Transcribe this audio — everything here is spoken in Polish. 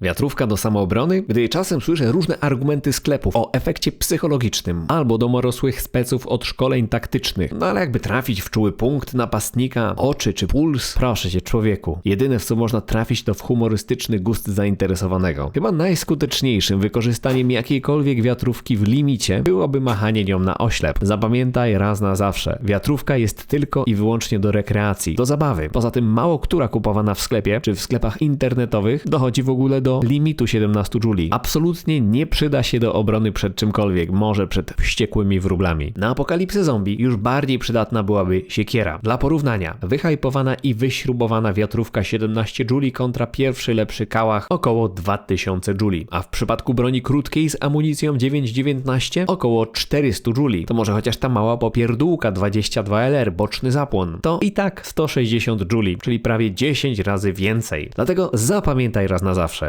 Wiatrówka do samoobrony? Gdy czasem słyszę różne argumenty sklepów o efekcie psychologicznym albo domorosłych speców od szkoleń taktycznych, no ale jakby trafić w czuły punkt napastnika, oczy czy puls, proszę cię człowieku. Jedyne w co można trafić to w humorystyczny gust zainteresowanego. Chyba najskuteczniejszym wykorzystaniem jakiejkolwiek wiatrówki w limicie byłoby machanie nią na oślep. Zapamiętaj raz na zawsze. Wiatrówka jest tylko i wyłącznie do rekreacji, do zabawy. Poza tym mało która kupowana w sklepie czy w sklepach internetowych dochodzi w ogóle do limitu 17 juli. Absolutnie nie przyda się do obrony przed czymkolwiek, może przed wściekłymi wróblami. Na apokalipsę zombie już bardziej przydatna byłaby siekiera. Dla porównania, wyhypowana i wyśrubowana wiatrówka 17 juli kontra pierwszy lepszy kałach około 2000 juli, a w przypadku broni krótkiej z amunicją 9.19 około 400 juli. To może chociaż ta mała popierdółka 22 LR, boczny zapłon. To i tak 160 juli, czyli prawie 10 razy więcej. Dlatego zapamiętaj raz na zawsze.